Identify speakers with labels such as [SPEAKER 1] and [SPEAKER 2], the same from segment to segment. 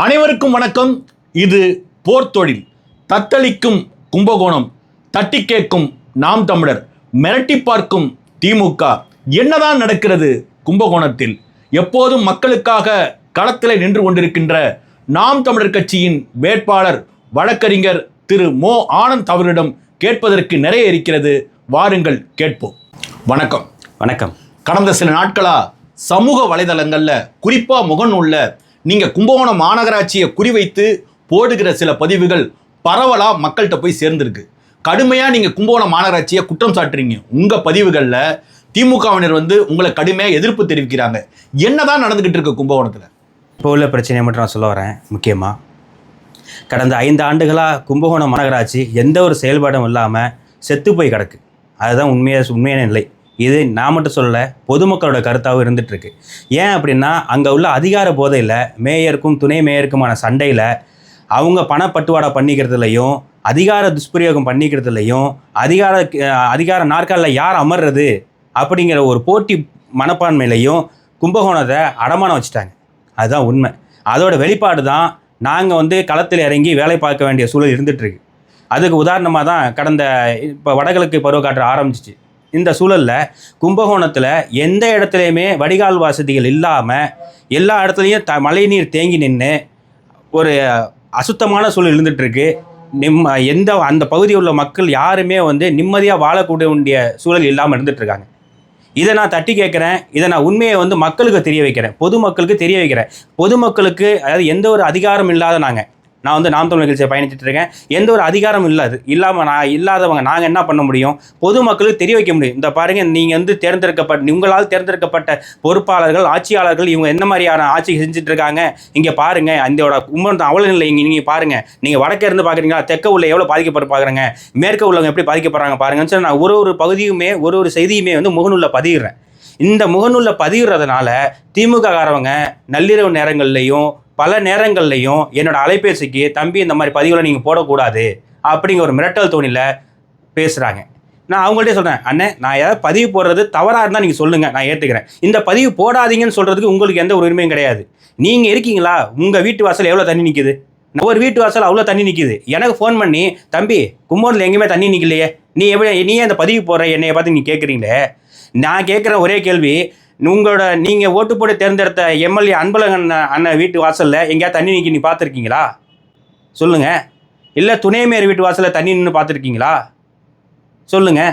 [SPEAKER 1] அனைவருக்கும் வணக்கம். இது போர் தொழில். தத்தளிக்கும் கும்பகோணம் தட்டி கேட்கும் நாம் தமிழர் மிரட்டி பார்க்கும் திமுக. என்னதான் நடக்கிறது கும்பகோணத்தில்? எப்போதும் மக்களுக்காக களத்தில் நின்று கொண்டிருக்கின்ற நாம் தமிழர் கட்சியின் வேட்பாளர் வழக்கறிஞர் திரு மோ. ஆனந்த் அவரிடம் கேட்பதற்கு நிறைய இருக்கிறது. வாருங்கள் கேட்போம். வணக்கம்.
[SPEAKER 2] வணக்கம்.
[SPEAKER 1] கடந்த சில நாட்களா சமூக வலைதளங்கள்ல குறிப்பா முகநூல்ல நீங்கள் கும்பகோணம் மாநகராட்சியை குறிவைத்து போடுகிற சில பதிவுகள் பரவலாக மக்கள்கிட்ட போய் சேர்ந்துருக்கு. கடுமையாக நீங்கள் கும்பகோணம் மாநகராட்சியை குற்றம் சாட்டுறீங்க. உங்கள் பதிவுகளில் திமுகவினர் வந்து உங்களை கடுமையாக எதிர்ப்பு தெரிவிக்கிறாங்க. என்னதான் நடந்துக்கிட்டு இருக்கு கும்பகோணத்தில்?
[SPEAKER 2] இப்போ உள்ள பிரச்சனையை மட்டும் நான் சொல்ல வரேன் முக்கியமாக கடந்த ஐந்து ஆண்டுகளாக கும்பகோணம் மாநகராட்சி எந்த ஒரு செயல்பாடும் இல்லாமல் செத்து போய் கிடக்கு. அதுதான் உண்மையாக உண்மையான நிலை. இது நான் மட்டும் சொல்லலை பொதுமக்களோட கருத்தாகவும் இருந்துகிட்ருக்கு ஏன் அப்படின்னா அங்கே உள்ள அதிகார போதையில் மேயருக்கும் துணை மேயருக்குமான சண்டையில் அவங்க பணப்பட்டுவாடா பண்ணிக்கிறதுலையும் அதிகார துஷ்பிரயோகம் பண்ணிக்கிறதுலையும் அதிகார அதிகார நாற்காலில் யார் அமர்றது அப்படிங்கிற ஒரு போட்டி மனப்பான்மையிலையும் கும்பகோணத்தை அடமானம் வச்சுட்டாங்க. அதுதான் உண்மை. அதோட வெளிப்பாடு தான் நாங்கள் வந்து களத்தில் இறங்கி வேலை பார்க்க வேண்டிய சூழல் இருந்துகிட்ருக்கு அதுக்கு உதாரணமாக தான் கடந்த இப்போ வடகிழக்கு பருவக்காற்று ஆரம்பிச்சிச்சு. இந்த சூழலில் கும்பகோணத்தில் எந்த இடத்துலையுமே வடிகால் வசதிகள் இல்லாமல் எல்லா இடத்துலையும் த மழைநீர் தேங்கி நின்று ஒரு அசுத்தமான சூழல் இருந்துகிட்ருக்கு நிம் எந்த அந்த பகுதியில் உள்ள மக்கள் யாருமே வந்து நிம்மதியாக வாழக்கூடிய வேண்டிய சூழல் இல்லாமல் இருந்துகிட்ருக்காங்க இதை நான் தட்டி கேட்குறேன் இதை நான் உண்மையை வந்து மக்களுக்கு தெரிய வைக்கிறேன். பொதுமக்களுக்கு தெரிய வைக்கிறேன். பொதுமக்களுக்கு அதாவது எந்த ஒரு அதிகாரம் இல்லாத நாங்கள் நான் வந்து நாம் தமிழ் நிகழ்ச்சியை பயணிச்சுட்டு இருக்கேன். எந்த ஒரு அதிகாரம் இல்லாது இல்லாமல் நான் இல்லாதவங்க நாங்கள் என்ன பண்ண முடியும்? பொதுமக்களுக்கு தெரிய வைக்க முடியும். இந்த பாருங்கள் நீங்கள் வந்து தேர்ந்தெடுக்கப்பட்ட உங்களால் தேர்ந்தெடுக்கப்பட்ட பொறுப்பாளர்கள் ஆட்சியாளர்கள் இவங்க என்ன மாதிரியான ஆட்சி செஞ்சுட்டு இருக்காங்க இங்கே பாருங்கள் அந்த உண்மை அவ்வளோ நிலை இங்கே நீங்கள் பாருங்கள் நீங்கள் வடக்கே இருந்து பார்க்குறீங்களா தெற்க உள்ள எவ்வளோ பாதிக்கப்பட்டு பார்க்குறாங்க மேற்க உள்ளவங்க எப்படி பாதிக்கப்படுறாங்க பாருங்கன்னு சொல்லி நான் ஒரு ஒரு பகுதியுமே ஒரு ஒரு செய்தியுமே வந்து முகநூலில் பதிகிறேன் இந்த முகநூலில் பதிகிறதுனால திமுக காரவங்க நள்ளிரவு நேரங்கள்லையும் பல நேரங்கள்லையும் என்னோட அலைபேசிக்கு தம்பி இந்த மாதிரி பதிவுகளை நீங்கள் போடக்கூடாது அப்படிங்கிற ஒரு மிரட்டல் தோணியில் பேசுகிறாங்க நான் அவங்கள்ட்டே சொல்கிறேன் அண்ணே நான் ஏதாவது பதிவு போடுறது தவறாக இருந்தால் நீங்கள் சொல்லுங்கள் நான் ஏற்றுக்கிறேன் இந்த பதிவு போடாதீங்கன்னு சொல்கிறதுக்கு உங்களுக்கு எந்த ஒரு உரிமையும் கிடையாது. நீங்கள் இருக்கீங்களா? உங்கள் வீட்டு வாசல் எவ்வளோ தண்ணி நிற்குது ஒரு வீட்டு வாசல் அவ்வளோ தண்ணி நிற்கிது எனக்கு ஃபோன் பண்ணி தம்பி கும்பகோணத்தில் எங்கேயுமே தண்ணி நிற்கலையே நீ எப்படி நீ அந்த பதிவு போடுற? என்னைய பார்த்து நீ கேட்குறீங்களே நான் கேட்குற ஒரே கேள்வி உங்களோட நீங்கள் ஓட்டு போட்டு தேர்ந்தெடுத்த எம்எல்ஏ அன்பழகன் அண்ணன் வீட்டு வாசலில் எங்கேயாவது தண்ணி நிற்கி நீ பார்த்துருக்கீங்களா சொல்லுங்கள் இல்லை துணைமேயர் வீட்டு வாசலில் தண்ணி நின்று பார்த்துருக்கீங்களா சொல்லுங்கள்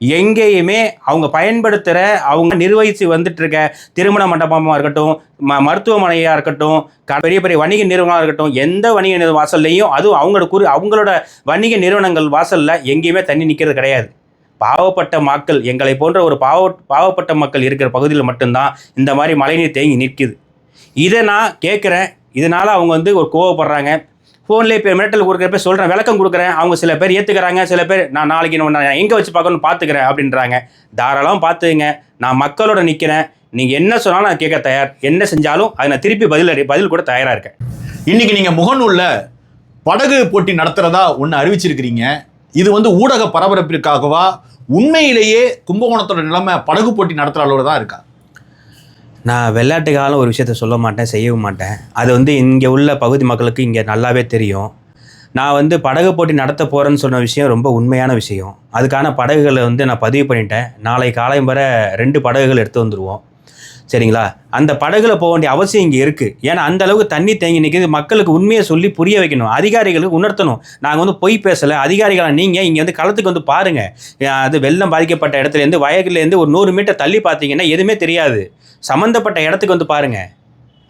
[SPEAKER 2] எங்கேயுமே அவங்க பயன்படுத்துகிற அவங்க நிர்வகித்து வந்துட்டுருக்க திருமண மண்டபமாக இருக்கட்டும் ம மருத்துவமனையாக இருக்கட்டும் க- பெரிய பெரிய வணிக நிறுவனமாக இருக்கட்டும் எந்த வணிக வாசல்லையும் அதுவும் அவங்களோட குறி அவங்களோட வணிக நிறுவனங்கள் வாசலில் எங்கேயுமே தண்ணி நிற்கிறது கிடையாது. பாவப்பட்ட மக்கள் எங்களை போன்ற ஒரு பாவ பாவப்பட்ட மக்கள் இருக்கிற பகுதியில் மட்டும்தான் இந்த மாதிரி மழைநீர் தேங்கி நிற்குது. இதை நான் கேட்குறேன். இதனால் அவங்க வந்து ஒரு கோவப்படுறாங்க. ஃபோன்லேயே இப்போ மிரட்டல் கொடுக்குறப்ப சொல்கிறேன் விளக்கம் கொடுக்குறேன். அவங்க சில பேர் ஏற்றுக்கிறாங்க சில பேர் நான் நாளைக்கு நான் நான் எங்கே வச்சு பார்க்கணும்னு பார்த்துக்கிறேன் அப்படின்றாங்க. தாராளம் பார்த்துங்க நான் மக்களோட நிற்கிறேன் நீங்கள் என்ன சொன்னாலும் நான் கேட்க தயார். என்ன செஞ்சாலும் அதை நான் திருப்பி பதில் அடி- பதில் கூட தயாராக இருக்கேன்.
[SPEAKER 1] இன்றைக்கி நீங்கள் முகநூலில் படகு போட்டி நடத்துகிறதா ஒன்று அறிவிச்சிருக்கிறீங்க. இது வந்து ஊடக பரபரப்பிற்காகவா? உண்மையிலேயே கும்பகோணத்தோட நிலைமை படகு போட்டி நடத்துகிற அளவில் தான் இருக்கா?
[SPEAKER 2] நான் விளையாட்டுக்காலம் ஒரு விஷயத்த சொல்ல மாட்டேன் செய்யவும் மாட்டேன். அது வந்து இங்கே உள்ள பகுதி மக்களுக்கு இங்கே நல்லாவே தெரியும். நான் வந்து படகு போட்டி நடத்த போகிறேன்னு சொன்ன விஷயம் ரொம்ப உண்மையான விஷயம். அதுக்கான படகுகளை வந்து நான் பதிவு பண்ணிட்டேன். நாளை காலை வரை ரெண்டு படகுகள் எடுத்து வந்துடுவோம் சரிங்களா? அந்த படகுல போக வேண்டிய அவசியம் இங்கே இருக்குது ஏன்னா அந்த அளவுக்கு தண்ணி தேங்கி நிற்கிது மக்களுக்கு உண்மையை சொல்லி புரிய வைக்கணும். அதிகாரிகளுக்கு உணர்த்தணும். நாங்கள் வந்து பொய் பேசலை. அதிகாரிகளை நீங்கள் இங்கே வந்து களத்துக்கு வந்து பாருங்கள் அது வெள்ளம் பாதிக்கப்பட்ட இடத்துலேருந்து வயகுலேருந்து ஒரு நூறு மீட்டர் தள்ளி பார்த்தீங்கன்னா எதுவுமே தெரியாது. சம்மந்தப்பட்ட இடத்துக்கு வந்து பாருங்கள்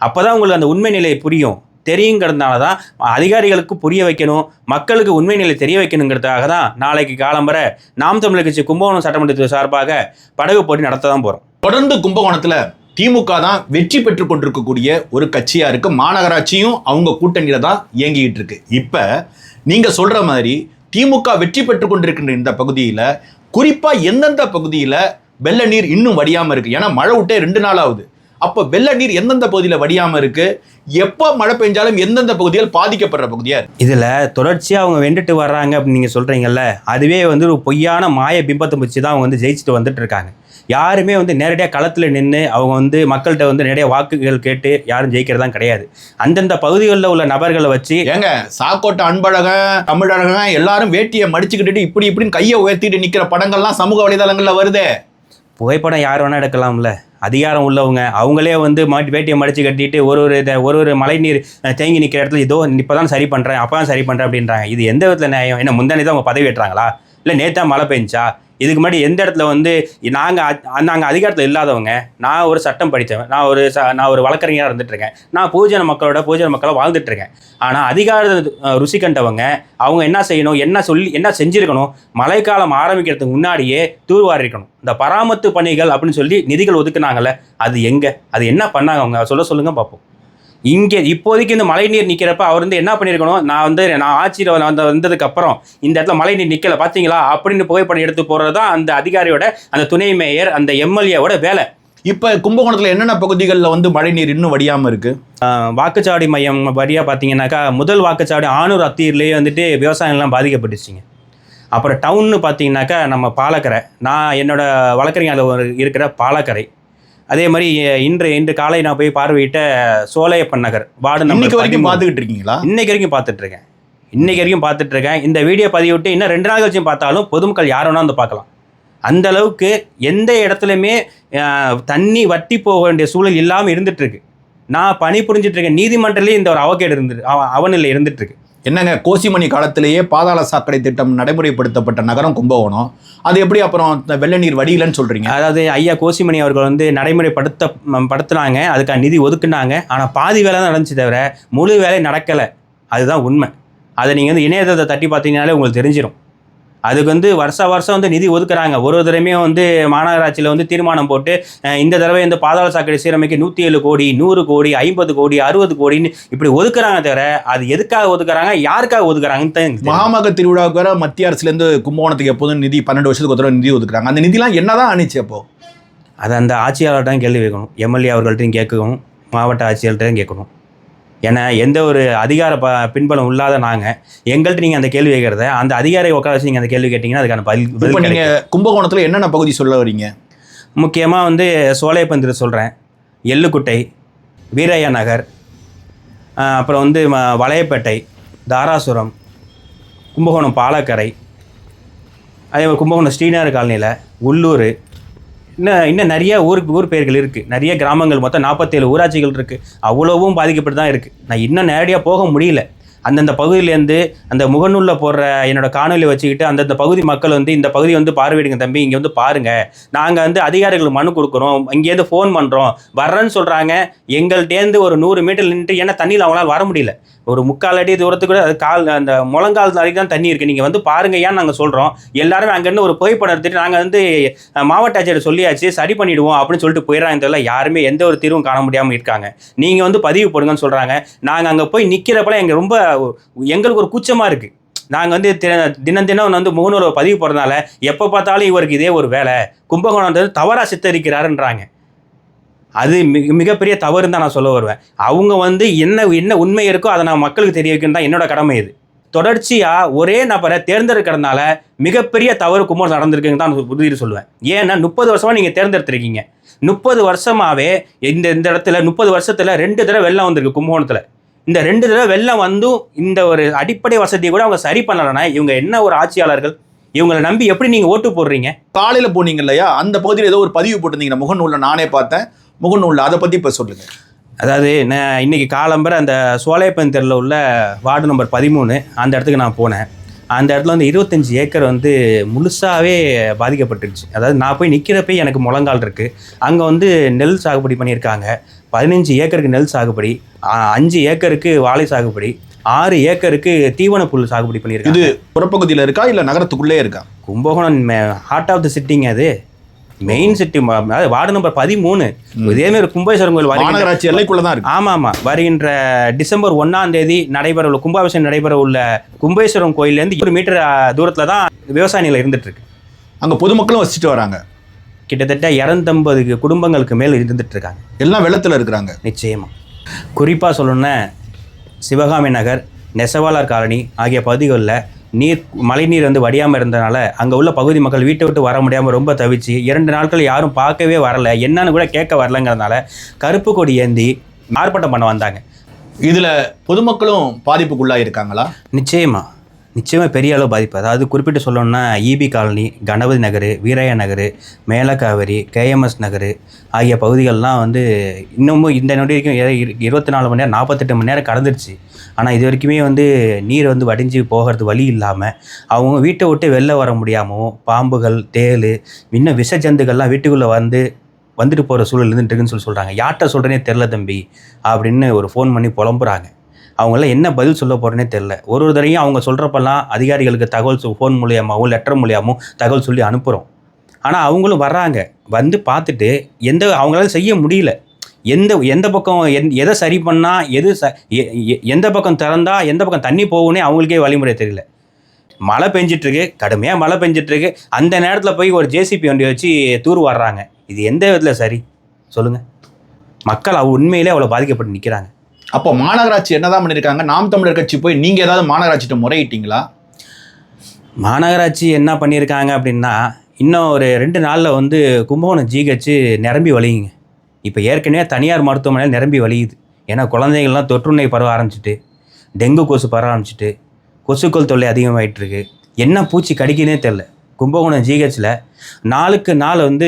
[SPEAKER 2] அப்போ தான் உங்களுக்கு அந்த உண்மை நிலை புரியும். தெரியுங்கிறதுனால தான் அதிகாரிகளுக்கு புரிய வைக்கணும். மக்களுக்கு உண்மை நிலை தெரிய வைக்கணுங்கிறதுக்காக தான் நாளைக்கு காலம்பரை நாம் தமிழர் கட்சி கும்பகோணம் சட்டமன்றத்தின் சார்பாக படகு போட்டி நடத்த தான் போகிறோம்
[SPEAKER 1] தொடர்ந்து கும்பகோணத்தில் திமுக தான் வெற்றி பெற்று கொண்டிருக்கக்கூடிய ஒரு கட்சியாக இருக்கு. மாநகராட்சியும் அவங்க கூட்டணியில் தான் இயங்கிக்கிட்டு இருக்கு. இப்போ நீங்கள் சொல்கிற மாதிரி திமுக வெற்றி பெற்று கொண்டிருக்கின்ற இந்த பகுதியில் குறிப்பாக எந்தெந்த பகுதியில் வெள்ள நீர் இன்னும் வடியாமல் இருக்குது ஏன்னா மழை விட்டே ரெண்டு நாள் ஆகுது. அப்போ வெள்ள நீர் எந்தெந்த பகுதியில் வடியாமல் இருக்குது எப்போ மழை பெஞ்சாலும் எந்தெந்த பகுதியில் பாதிக்கப்படுற பகுதியாக
[SPEAKER 2] இதில் தொடர்ச்சியாக அவங்க வெண்டுட்டு வர்றாங்க அப்படின்னு நீங்கள் சொல்கிறீங்கல்ல அதுவே வந்து ஒரு பொய்யான மாய பிம்பத்தை வச்சு தான் அவங்க வந்து ஜெயிச்சுட்டு வந்துட்டு இருக்காங்க. யாருமே வந்து நேரடியாக களத்தில் நின்று அவங்க வந்து மக்கள்கிட்ட வந்து நிறைய வாக்குகள் கேட்டு யாரும் ஜெயிக்கிறதா கிடையாது. அந்தந்த பகுதிகளில் உள்ள நபர்களை வச்சு
[SPEAKER 1] ஏங்க சாக்கோட்டை அன்பழகன் தமிழழகன் எல்லாரும் வேட்டியை மடிச்சுக்கிட்டு இப்படி இப்படின்னு கையை உயர்த்திட்டு நிக்கிற படங்கள்லாம் சமூக வலைதளங்கள்ல வருதே.
[SPEAKER 2] புகைப்படம் யார் வேணால் எடுக்கலாம்ல. அதிகாரம் உள்ளவங்க அவங்களே வந்து மாட்டி வேட்டியை மடிச்சு கட்டிட்டு ஒரு ஒரு இதை ஒரு ஒரு மழைநீர் அஹ், தேங்கி நிற்கிற இடத்துல இதோ இப்போ தான் சரி பண்ணுறேன் அப்போ தான் சரி பண்ணுறேன் அப்படின்றாங்க. இது எந்த விதத்தில் நியாயம்? என்ன முந்தானே தான் அவங்க பதவி ஏற்றாங்களா? இல்லை நேத்தா மழை பெஞ்சா இதுக்கு முன்னாடி எந்த இடத்துல வந்து நாங்கள் நாங்கள் அதிகாரத்தில் இல்லாதவங்க நான் ஒரு சட்டம் படித்தவன் நான் ஒரு ச நான் ஒரு வழக்கறிஞராக இருந்துட்டுருக்கேன். நான் பூஜன மக்களோட பூஜன மக்களாக வாழ்ந்துட்டு இருக்கேன் ஆனால் அதிகார ருசி கண்டவங்க அவங்க என்ன செய்யணும் என்ன சொல்லி என்ன செஞ்சுருக்கணும் மழைக்காலம் ஆரம்பிக்கிறதுக்கு முன்னாடியே தூர்வாரி இருக்கணும் இந்த பராமத்து பணிகள் அப்படின்னு சொல்லி நிதிகள் ஒதுக்குனாங்கல்ல அது எங்கே? அது என்ன பண்ணாங்க அவங்க? சொல்ல சொல்லுங்கள் பார்ப்போம் இங்கே இப்போதைக்கு இந்த மழைநீர் நிற்கிறப்ப அவர் வந்து என்ன பண்ணியிருக்கணும்? நான் வந்து நான் ஆட்சியில் வந்து வந்ததுக்கு அப்புறம் இந்த இடத்துல மழைநீர் நிற்கல பார்த்தீங்களா அப்படின்னு புகைப்படம் எடுத்து போகிறது தான் அந்த அதிகாரியோட அந்த துணை மேயர் அந்த எம்எல்ஏவோட வேலை.
[SPEAKER 1] இப்ப கும்பகோணத்துல என்னென்ன பகுதிகளில் வந்து மழைநீர் இன்னும் வடியாம இருக்கு?
[SPEAKER 2] ஆஹ் வாக்குச்சாவடி மையம் வழியாக பார்த்தீங்கன்னாக்கா முதல் வாக்குச்சாவடி ஆனூர் அத்தீர்லேயே வந்துட்டு விவசாயம்லாம் பாதிக்கப்பட்டுச்சுங்க. அப்புறம் டவுன்னு பார்த்தீங்கன்னாக்கா நம்ம பாலக்கரை. நான் என்னோட வழக்கறிஞர் இருக்கிற பாலக்கரை. அதே மாதிரி இன்று இன்று காலை நான் போய் பார்வையிட்ட சோலையப்பன் நகர் வார்டு
[SPEAKER 1] இன்னைக்கு வரைக்கும். பார்த்துக்கிட்டு இருக்கீங்களா
[SPEAKER 2] இன்னைக்கு வரைக்கும் பார்த்துட்டு இருக்கேன் இன்னைக்கு வரைக்கும் பார்த்துட்டு இருக்கேன் இந்த வீடியோ பதிவிட்டு இன்னும் ரெண்டு நாள் கழிச்சும் பார்த்தாலும் பொதுமக்கள் யார் வேணா வந்து பார்க்கலாம். அந்த அளவுக்கு எந்த இடத்துலையுமே தண்ணி வட்டி போக வேண்டிய சூழல் இல்லாமல் இருந்துட்டு இருக்கு நான் பணி புரிஞ்சிட்டு இருக்கேன் நீதிமன்றத்திலேயே இந்த ஒரு அவகேடு இருந்து அவ- அவநிலை இருந்துட்டு இருக்கு
[SPEAKER 1] என்னங்க கோசிமணி காலத்திலேயே பாதாள சாக்கடை திட்டம் நடைமுறைப்படுத்தப்பட்ட நகரம் கும்பகோணம். அது எப்படி அப்புறம் இந்த வெள்ள நீர் வடியிலன்னு சொல்றீங்க?
[SPEAKER 2] அதாவது ஐயா கோசிமணி அவர்கள் வந்து நடைமுறைப்படுத்த படுத்துனாங்க. அதுக்கான நிதி ஒதுக்குனாங்க. ஆனால் பாதி வேலை தான் நடந்துச்சு தவிர முழு வேலை நடக்கலை. அதுதான் உண்மை. அதை நீங்கள் வந்து இணையதளத்தை தட்டி பார்த்தீங்கனாலே உங்களுக்கு தெரிஞ்சிடும் அதுக்கு வந்து வருஷ வருஷம் வந்து நிதி ஒதுக்குறாங்க. ஒரு ஒரு தடவையுமே வந்து மாநகராட்சியில் வந்து தீர்மானம் போட்டு இந்த தடவை இந்த பாதாள சாக்கடை சீரமைக்க நூற்றி ஏழு கோடி நூறு கோடி ஐம்பது கோடி அறுபது கோடின்னு இப்படி ஒதுக்குறாங்க தவிர அது எதுக்காக ஒதுக்குறாங்க? யாருக்காக ஒதுக்குறாங்கன்னு தான்.
[SPEAKER 1] மகாமக திருவிழாவுக்கு வேற மத்திய அரசுல இருந்து கும்பகோணத்துக்கு எப்போதும் நிதி பன்னெண்டு வருஷத்துக்கு ஒரு தடவை நிதி ஒதுக்குறாங்க. அந்த நிதிலாம் என்னதான் அனுச்சு அப்போ?
[SPEAKER 2] அதை அந்த ஆட்சியாளர்கிட்ட கேள்வி கேட்கணும். எம்எல்ஏ அவர்கள்ட்டையும் கேட்கணும் மாவட்ட ஆட்சியாளர்கிட்டையும் கேட்கணும். ஏன்னா எந்த ஒரு அதிகார ப பின்பலம் இல்லாத நாங்கள் எங்கள்கிட்ட நீங்கள் அந்த கேள்வி கேட்குறத அந்த அதிகாரியை உட்கார வச்சு நீங்கள் அந்த கேள்வி கேட்டிங்கன்னா அதுக்கான பதில்
[SPEAKER 1] இப்போ
[SPEAKER 2] பதில்
[SPEAKER 1] நீங்க
[SPEAKER 2] கிடைக்கும்.
[SPEAKER 1] கும்பகோணத்துல என்னென்ன பகுதி சொல்ல வரீங்க?
[SPEAKER 2] முக்கியமாக வந்து சோலைப்பந்திர சொல்கிறேன் எள்ளுக்குட்டை வீரையா நகர் அப்புறம் வந்து ம- வளையப்பேட்டை தாராசுரம் கும்பகோணம் பாலக்கரை அதே மாதிரி கும்பகோணம் ஸ்ரீநகர் காலனியில் உள்ளூர் இன்னும் இன்னும் நிறைய ஊருக்கு ஊர் பெயர்கள் இருக்குது நிறைய கிராமங்கள் மொத்தம் நாற்பத்தேழு ஊராட்சிகள் இருக்குது அவ்வளோவும் பாதிக்கப்பட்டு தான் இருக்குது நான் இன்னும் நேரடியாக போக முடியல. அந்தந்த பகுதியிலேருந்து அந்த முகநூலில் போடுற என்னோடய காணொலி வச்சுக்கிட்டு அந்தந்த பகுதி மக்கள் வந்து இந்த பகுதி வந்து பார்வையிடுங்க தம்பி இங்கே வந்து பாருங்கள் நாங்கள் வந்து அதிகாரிகளுக்கு மனு கொடுக்குறோம். இங்கேருந்து ஃபோன் பண்ணுறோம் வர்றேன்னு சொல்கிறாங்க எங்கள்கிட்டேருந்து ஒரு நூறு மீட்டர் நின்று ஏன்னா தண்ணியில் அவங்களால வர முடியல. ஒரு முக்கால் அடி தூரத்துக்கு கூட அது கால் அந்த முழங்கால் வரைக்கும் தான் தண்ணி இருக்குது நீங்கள் வந்து பாருங்க ஏன் நாங்கள் சொல்கிறோம் எல்லாருமே அங்கேருந்து ஒரு புகைப்படம் எடுத்துட்டு நாங்கள் வந்து மாவட்ட ஆட்சியர் சொல்லியாச்சு சரி பண்ணிடுவோம் அப்படின்னு சொல்லிட்டு போயிடறாங்க தெரியல. யாருமே எந்த ஒரு தீர்வும் காண முடியாமல் இருக்காங்க. நீங்கள் வந்து பதிவு போடுங்கன்னு சொல்கிறாங்க நாங்கள் அங்கே போய் நிற்கிறப்பல எங்கள் ரொம்ப எங்களுக்கு ஒரு கூச்சமாக இருக்குது நாங்கள் வந்து தினம் தினம் வந்து முகநூறு பதிவு போடுறதுனால எப்போ பார்த்தாலும் இவருக்கு இதே ஒரு வேலை. கும்பகோணம் தவறாக சித்தரிக்கிறாருன்றாங்க. அது மிக மிகப்பெரிய தவறுன்னு தான் நான் சொல்ல வருவேன். அவங்க வந்து என்ன என்ன உண்மை இருக்கோ அதை நான் மக்களுக்கு தெரிய வைக்கணும் தான் என்னோட கடமை இது. தொடர்ச்சியாக ஒரே நபரை தேர்ந்தெடுக்கிறதுனால மிகப்பெரிய தவறு கும்பல் நடந்திருக்குங்க தான் உறுதி சொல்லுவேன். ஏன்னா முப்பது வருஷமாக நீங்கள் தேர்ந்தெடுத்திருக்கீங்க. முப்பது வருஷமாகவே இந்த இந்த இடத்துல முப்பது வருஷத்தில் ரெண்டு தடவை வெள்ளம் வந்திருக்கு கும்பகோணத்தில். இந்த ரெண்டு தடவை வெள்ளம் வந்தும் இந்த ஒரு அடிப்படை வசதியை கூட அவங்க சரி பண்ணலைன்னா இவங்க என்ன ஒரு ஆட்சியாளர்கள்? இவங்களை நம்பி எப்படி நீங்கள் ஓட்டு போடுறீங்க?
[SPEAKER 1] காலையில் போனீங்க இல்லையா? அந்த பகுதியில் ஏதோ ஒரு பதிவு போட்டிருந்தீங்க. முகநூலில் நானே பார்த்தேன். முகநூல்ல அதை பத்தி இப்ப சொல்லுங்க.
[SPEAKER 2] அதாவது நான் இன்னைக்கு காலம்பர அந்த சோலைப்பன் தெருவில் உள்ள வார்டு நம்பர் பதிமூணு அந்த இடத்துக்கு நான் போனேன். அந்த இடத்துல வந்து இருபத்தஞ்சி ஏக்கர் வந்து முழுசாகவே பாதிக்கப்பட்டுருச்சு. அதாவது நான் போய் நிற்கிறப்ப எனக்கு முழங்கால் இருக்குது அங்கே வந்து நெல் சாகுபடி பண்ணியிருக்காங்க. பதினஞ்சு ஏக்கருக்கு நெல் சாகுபடி அஞ்சு ஏக்கருக்கு வாழை சாகுபடி ஆறு ஏக்கருக்கு தீவன புல் சாகுபடி பண்ணியிருக்காங்க.
[SPEAKER 1] இது புறப்பகுதியில இருக்கா இல்ல நகரத்துக்குள்ளே இருக்கா?
[SPEAKER 2] கும்பகோணம் ஹார்ட் ஆஃப் த சிட்டிங்க அது. மெயின் சிட்டி அதாவது வார்டு நம்பர் பதிமூணு. இதேமாரி கும்பேஸ்வரம் கோயில்
[SPEAKER 1] மாநகராட்சி எல்லைக்குள்ள தான் இருக்கு.
[SPEAKER 2] ஆமாம். ஆமாம் வருகின்ற டிசம்பர் ஒன்றாம் தேதி நடைபெற உள்ள கும்பாபிஷேகம் நடைபெற உள்ள கும்பேஸ்வரம் கோயிலேருந்து ஒரு மீட்டர் தூரத்தில் தான் விவசாய நிலம் இருந்துட்டு இருக்கு
[SPEAKER 1] அங்க பொதுமக்களும் வசிச்சுட்டு வராங்க.
[SPEAKER 2] கிட்டத்தட்ட இரநூத்தம்பது குடும்பங்களுக்கு மேல் இருந்துட்டு இருக்காங்க
[SPEAKER 1] எல்லாம் வெள்ளத்துல இருக்கிறாங்க.
[SPEAKER 2] நிச்சயமாக குறிப்பாக சொல்லணுன்னா சிவகாமி நகர் நெசவாளர் காலனி ஆகிய பகுதிகளில் நீர் மழைநீர் வந்து வடியாமல் இருந்தனால அங்கே உள்ள பகுதி மக்கள் வீட்டை விட்டு வர முடியாமல் ரொம்ப தவிச்சு இரண்டு நாட்கள் யாரும் பார்க்கவே வரல. என்னன்னு கூட கேட்க வரலங்கிறதுனால கருப்பு கொடி ஏந்தி ஆர்ப்பாட்டம் பண்ண வந்தாங்க.
[SPEAKER 1] இதுல பொதுமக்களும் பாதிப்புக்குள்ளா இருக்காங்களா
[SPEAKER 2] நிச்சயமா. நிச்சயமாக பெரிய அளவு பாதிப்பு. அதாவது குறிப்பிட்டு சொல்லணும்னா EB colony Ganapathi Nagar Veeraiya Nagar Melakaveri KMS Nagar ஆகிய பகுதிகள்லாம் வந்து இன்னமும் இந்த நொடி வரைக்கும் இரு- இருபத்தி நாலு மணி நேரம் நாற்பத்தெட்டு மணி நேரம் கடந்துருச்சு. ஆனால் இது வரைக்குமே வந்து நீர் வந்து வடிஞ்சு போகிறது வழி இல்லாமல் அவங்க வீட்டை விட்டு வெளில வர முடியாமல் பாம்புகள் தேள் இன்னும் விஷ ஜந்துக்கள்லாம் வீட்டுக்குள்ளே வந்து வந்துட்டு போகிற சூழல் இருந்துட்டு இருக்குன்னு சொல்லி சொல்கிறாங்க யார்கிட்ட சொல்கிறேனே தெரில தம்பி அப்படின்னு ஒரு ஃபோன் பண்ணி புலம்புறாங்க. அவங்களாம் என்ன பதில் சொல்ல போகிறேனே தெரில ஒரு ஒரு தடையும் அவங்க சொல்கிறப்பெல்லாம் அதிகாரிகளுக்கு தகவல் ஃபோன் மூலியமாகவும் லெட்டர் மூலியமாகவும் தகவல் சொல்லி அனுப்புகிறோம் ஆனால் அவங்களும் வர்றாங்க. வந்து பார்த்துட்டு எந்த அவங்களால செய்ய முடியல. எந்த எந்த பக்கம் எந் எதை சரி பண்ணால் எது ச எ- எ- எந்த பக்கம் திறந்தா எந்த பக்கம் தண்ணி போகும்னே அவங்களுக்கே வழிமுறை தெரியல. மழை பெஞ்சிட்ருக்கு கடுமையாக மழை பெஞ்சிட்ருக்கு. அந்த நேரத்தில் போய் ஒரு ஜேசிபி வண்டி வச்சு தூர் வர்றாங்க. இது எந்த விதத்தில் சரி? சொல்லுங்கள் மக்கள் அவ உண்மையிலே அவ்வளோ பாதிக்கப்பட்டு நிற்கிறாங்க
[SPEAKER 1] அப்போ மாநகராட்சி என்னதான் பண்ணிருக்காங்க? நாம் தமிழர் கட்சி போய் நீங்க ஏதாவது மாநகராட்சிட்ட முறையிட்டீங்களா?
[SPEAKER 2] மாநகராட்சி என்ன பண்ணியிருக்காங்க அப்படின்னா இன்னும் ஒரு ரெண்டு நாளில் வந்து கும்பகோணம் ஜிஹெச் நிரம்பி வலியுங்க இப்போ ஏற்கனவே தனியார் மருத்துவமனையில் நிரம்பி வலியுது ஏன்னா குழந்தைகள்லாம் தொற்று நோய் பரவ ஆரம்பிச்சிட்டு டெங்கு கொசு பரவ ஆரம்பிச்சிட்டு கொசுக்கள் தொல்லை அதிகமாகிட்டுருக்கு என்ன பூச்சி கடிக்குன்னே தெரில கும்பகோணம் ஜிஹெச்சில் நாளுக்கு நாள் வந்து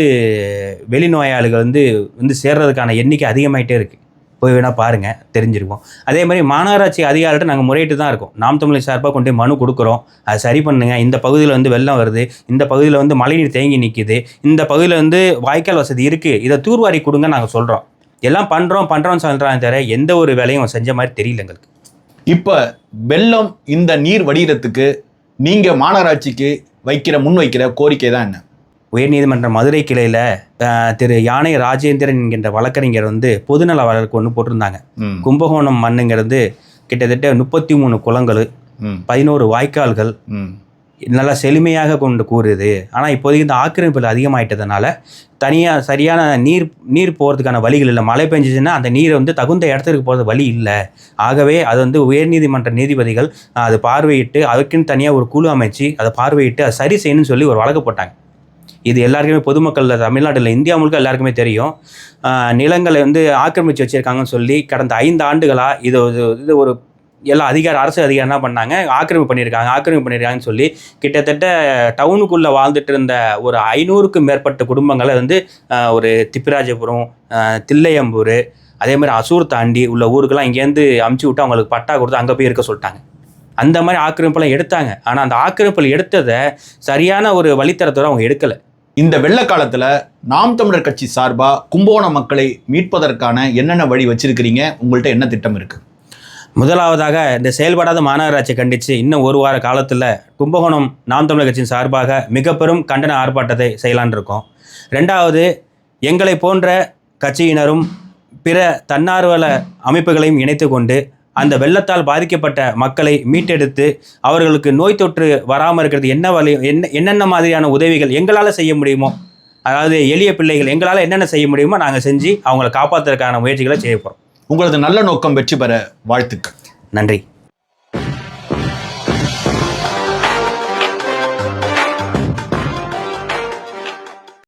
[SPEAKER 2] வெளிநோயாளிகள் வந்து வந்து சேர்றதுக்கான எண்ணிக்கை அதிகமாகிட்டே இருக்குது போய் வேணால் பாருங்கள் தெரிஞ்சிருக்கும். அதே மாதிரி மாநகராட்சி அதிகாரிகிட்ட நாங்கள் முறையிட்டு தான் இருக்கோம். நாம் தமிழர் சார்பாக கொண்டு மனு கொடுக்குறோம். அதை சரி பண்ணுங்க. இந்த பகுதியில் வந்து வெள்ளம் வருது. இந்த பகுதியில் வந்து மழைநீர் தேங்கி நிற்கிது இந்த பகுதியில் வந்து வாய்க்கால் வசதி இருக்குது இதை தூர்வாரி கொடுங்க நாங்கள் சொல்கிறோம் எல்லாம் பண்ணுறோம் பண்ணுறோம்னு சொல்கிறாங்க தவிர எந்த ஒரு வேலையும் செஞ்ச மாதிரி தெரியல எங்களுக்கு.
[SPEAKER 1] இப்போ வெள்ளம் இந்த நீர் வடிகிறதுக்கு நீங்கள் மாநகராட்சிக்கு வைக்கிற முன் வைக்கிற கோரிக்கை தான் என்ன?
[SPEAKER 2] உயர்நீதிமன்ற மதுரை கிளையில் திரு யானை ராஜேந்திரன் என்கின்ற வழக்கறிஞர் வந்து பொதுநல வழக்கு ஒன்று போட்டிருந்தாங்க. கும்பகோணம் மண்ணுங்கிறது கிட்டத்தட்ட முப்பத்தி மூணு குளங்கள் பதினோரு வாய்க்கால்கள். நல்லா செழுமையாக கொண்டு கூறுது ஆனால் இப்போதைக்கு இந்த ஆக்கிரமிப்புகள் அதிகமாயிட்டதுனால தனியாக சரியான நீர் நீர் போகிறதுக்கான வழிகள் இல்லை. மழை பெஞ்சிச்சுன்னா அந்த நீரை வந்து தகுந்த இடத்துக்கு போகிறது வழி இல்லை. ஆகவே அது வந்து உயர்நீதிமன்ற நீதிபதிகள் அது பார்வையிட்டு அதுக்குன்னு தனியாக ஒரு குழு அமைச்சு அதை பார்வையிட்டு அதை சரி செய்யணும்னு சொல்லி ஒரு வழக்கு போட்டாங்க. இது எல்லாருக்குமே பொதுமக்கள் தமிழ்நாட்டில் இந்தியா முழுக்க எல்லாருக்குமே தெரியும். நிலங்களை வந்து ஆக்கிரமித்து வச்சுருக்காங்கன்னு சொல்லி கடந்த ஐந்து ஆண்டுகளாக இது இது ஒரு எல்லா அதிகார அரசு அதிகாரம் என்ன பண்ணாங்க? ஆக்கிரமிப்பு பண்ணியிருக்காங்க ஆக்கிரமிப்பு பண்ணியிருக்காங்கன்னு சொல்லி கிட்டத்தட்ட டவுனுக்குள்ளே வாழ்ந்துட்டு இருந்த ஒரு ஐநூறுக்கும் மேற்பட்ட குடும்பங்களை வந்து ஒரு திப்பிராஜபுரம் தில்லையம்பூர் அதே மாதிரி அசூர் தாண்டி உள்ள ஊருக்கெல்லாம் இங்கேருந்து அமுச்சு விட்டு அவங்களுக்கு பட்டா கொடுத்து அங்கே போய் இருக்க சொல்லிட்டாங்க. அந்த மாதிரி ஆக்கிரமிப்பெல்லாம் எடுத்தாங்க. ஆனால் அந்த ஆக்கிரமிப்பில் எடுத்ததை சரியான ஒரு வழித்தரத்தோட அவங்க எடுக்கலை.
[SPEAKER 1] இந்த வெள்ள காலத்துல நாம் தமிழர் கட்சி சார்பா கும்பகோணம் மக்களை மீட்பதற்கான என்னென்ன வழி வச்சிருக்கிறீங்க? உங்கள்ட்ட என்ன திட்டம் இருக்கு?
[SPEAKER 2] முதலாவதாக இந்த செயல்படாத மாநகராட்சி கண்டித்து இன்னும் ஒரு வார காலத்தில் கும்பகோணம் நாம் தமிழர் கட்சியின் சார்பாக மிக பெரும் கண்டன ஆர்ப்பாட்டத்தை செய்யலான் இருக்கோம். ரெண்டாவது எங்களை போன்ற கட்சியினரும் பிற தன்னார்வல அமைப்புகளையும் இணைத்து கொண்டு அந்த வெள்ளத்தால் பாதிக்கப்பட்ட மக்களை மீட்டெடுத்து அவர்களுக்கு நோய் தொற்று வராமல் இருக்கிறது என்ன வழி என்ன என்னென்ன மாதிரியான உதவிகள் எங்களால் செய்ய முடியுமோ அதாவது எளிய பிள்ளைகள் எங்களால் என்னென்ன செய்ய முடியுமோ நாங்கள் செஞ்சு அவங்களை காப்பாற்றுறதுக்கான முயற்சிகளை செய்ய போகிறோம்
[SPEAKER 1] உங்களது நல்ல நோக்கம் வெற்றி பெற வாழ்த்துக்கள்.
[SPEAKER 2] நன்றி.